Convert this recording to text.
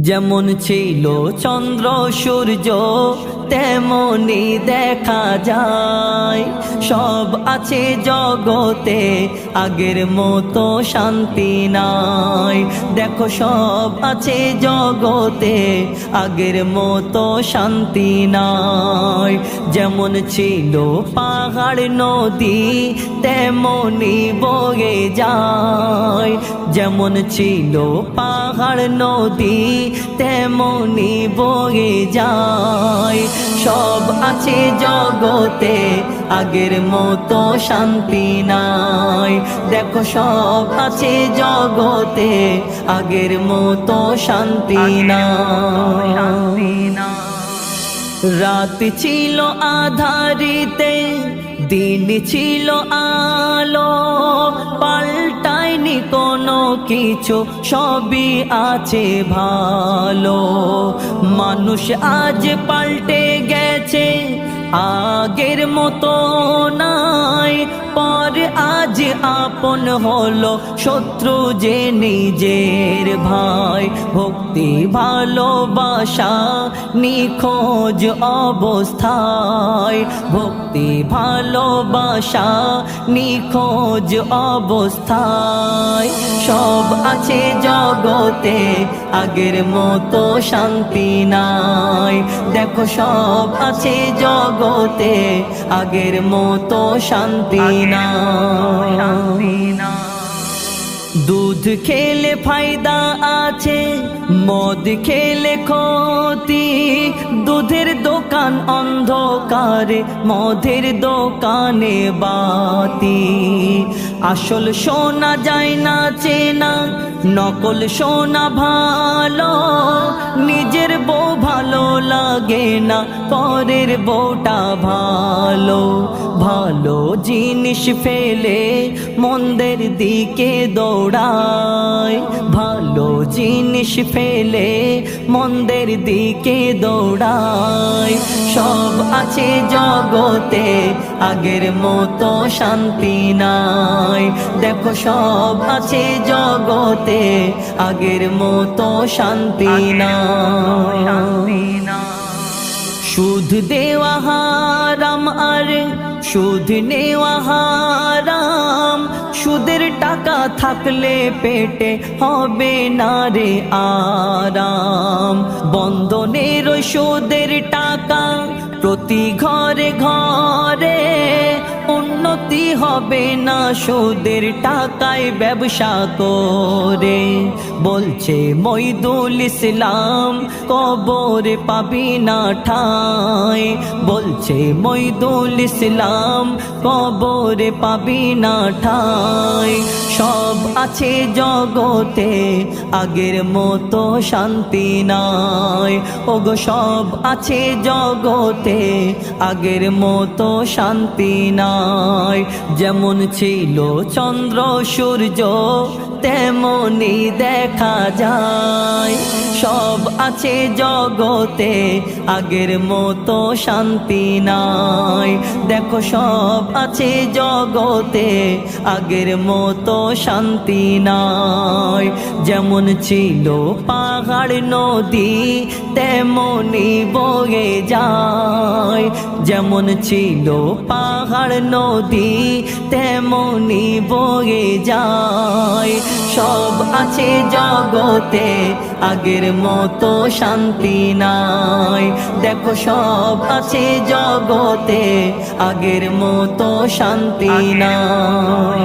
যেমন ছিল চন্দ্র, সূর্য, তেমনি দেখা যায়। সব আছে জগতে, আগের মতো শান্তি নাই। দেখো, সব আছে জগতে, আগের মতো শান্তি নাই। যেমন ছিল পাহাড়, নদী, তেমনি বয়ে যায়। যেমন ছিল পাহাড় নদী তেমনি বয়ে যায়। সব আছে জগতে আগের মতো শান্তি নাই। দেখো সব আছে জগতে আগের মতো শান্তি নাই। রাত ছিল আধারিতে দিন ছিল আলো। কিছু সবই আছে ভালো। মানুষ আজ পাল্টে গেছে আগের মতো নাই, পর আজ আপন হলো শত্রু যে নিজের ভাই। ভক্তি, ভালোবাসা নিখোঁজ অবস্থায়। ভক্তি, ভালোবাসা নিখোঁজ অবস্থায়। সব আছে জগতে, আগের মতো শান্তি নাই। দেখো সব আছে জগতে আগের মতো শান্তি নাই দুধ খেলে ফায়দা আছে মদ খেলে ক্ষতি। দুধের দোকান অন্ধকারে মদের দোকানে বাতি। আসল সোনা যায় না চেনা নকল সোনা ভালো, নিজের বউ ভালো লাগে না, পরের বউটা ভালো। ভালো জিনিস ফেলে মন্দের দিকে দৌড়ায় জিনিস ফেলে মন্দের দিকে দৌড়ায়। সব আছে জগতে আগের মতো শান্তি নাই। দেখো সব আছে জগতে আগের মতো শান্তি নাই। সুদ দেওয়া হারাম আর সুদ নেওয়া হারাম। সুদের টাকা থাকলে পেটে হবে না রে আরাম। বন্ধনের সুদের টাকা প্রতি ঘরে ঘরে হবে না সুদের টাকায় ব্যবসা করে। বলছে মইদুল ইসলাম, কবরে পাবি না ঠাই বলছে মইদুল ইসলাম, কবরে পাবি না ঠাই সব আছে জগতে, আগের মতো শান্তি নাই। ওগো, সব আছে জগতে, আগের মতো শান্তি নাই। যেমন ছিল চন্দ্র, সূর্য তেমনি দেখা যায়। সব আছে জগতে, আগের মতো শান্তি নাই। দেখো সব আছে জগতে, আগের মতো শান্তি নাই। যেমন ছিল পাহাড় নদী তেমনি বয়ে যায়। যেমন ছিল পাহাড় নদী তেমনি বয়ে যায়। সব আছে জগতে আগের মতো শান্তি নাই। দেখো সব আছে জগতে আগের মতো শান্তি নাই।